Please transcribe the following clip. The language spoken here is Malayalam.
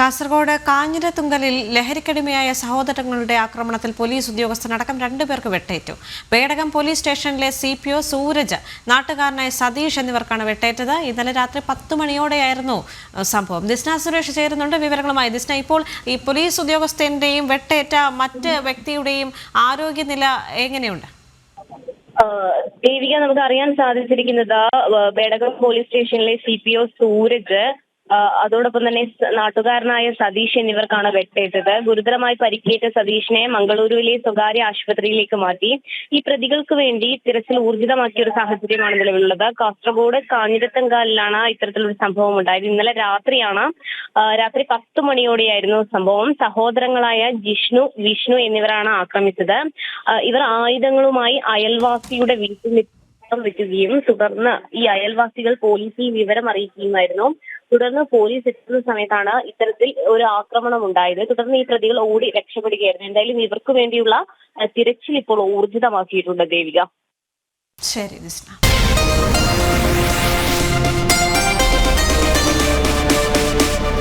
കാസർഗോഡ് കാഞ്ഞിരത്തുങ്കലിൽ ലഹരിക്കടിമയായ സഹോദരങ്ങളുടെ ആക്രമണത്തിൽ പോലീസ് ഉദ്യോഗസ്ഥനടക്കം രണ്ടുപേർക്ക് വെട്ടേറ്റു. പേടകം പോലീസ് സ്റ്റേഷനിലെ സി പി ഒ സൂരജ് നാട്ടുകാരനായ സതീഷ് എന്നിവർക്കാണ് വെട്ടേറ്റത്. ഇന്നലെ രാത്രി പത്ത് മണിയോടെയായിരുന്നു സംഭവം. ദിസ്ന സുരേഷ് ചേരുന്നുണ്ട് വിവരങ്ങളുമായി. ദിസ്ന ഇപ്പോൾ ഈ പോലീസ് ഉദ്യോഗസ്ഥന്റെയും വെട്ടേറ്റ മറ്റ് വ്യക്തിയുടെയും ആരോഗ്യനില എങ്ങനെയുണ്ട്? ദേവിക നമുക്ക് അറിയാൻ സാധിച്ചിരിക്കുന്നത് പേടകം പോലീസ് സ്റ്റേഷനിലെ സി പി ഒ സൂരജ് അതോടൊപ്പം തന്നെ നാട്ടുകാരനായ സതീഷ് എന്നിവർക്കാണ് വെട്ടേറ്റത്. ഗുരുതരമായി പരിക്കേറ്റ സതീഷിനെ മംഗളൂരുവിലെ സ്വകാര്യ ആശുപത്രിയിലേക്ക് മാറ്റി. ഈ പ്രതികൾക്ക് വേണ്ടി തിരച്ചിൽ ഊർജിതമാക്കിയ ഒരു സാഹചര്യമാണ് നിലവിലുള്ളത്. കാസർഗോഡ് കാഞ്ഞിരത്തങ്കാലിലാണ് ഇത്തരത്തിലൊരു സംഭവം ഉണ്ടായത്. ഇന്നലെ രാത്രിയാണ് രാത്രി പത്ത് മണിയോടെയായിരുന്നു സംഭവം. സഹോദരങ്ങളായ ജിഷ്ണു വിഷ്ണു എന്നിവരാണ് ആക്രമിച്ചത്. ഇവർ ആയുധങ്ങളുമായി അയൽവാസിയുടെ വീട്ടിൽ വെക്കുകയും തുടർന്ന് ഈ അയൽവാസികൾ പോലീസിൽ വിവരം അറിയിക്കുകയുമായിരുന്നു. തുടർന്ന് പോലീസ് എത്തുന്ന സമയത്താണ് ഇത്തരത്തിൽ ഒരു ആക്രമണം ഉണ്ടായത്. തുടർന്ന് ഈ പ്രതികൾ ഓടി രക്ഷപ്പെടുകയായിരുന്നു. എന്തായാലും ഇവർക്ക് വേണ്ടിയുള്ള തിരച്ചിൽ ഇപ്പോൾ ഊർജിതമാക്കിയിട്ടുണ്ട് ദേവിക. ശരി ദിസ്ന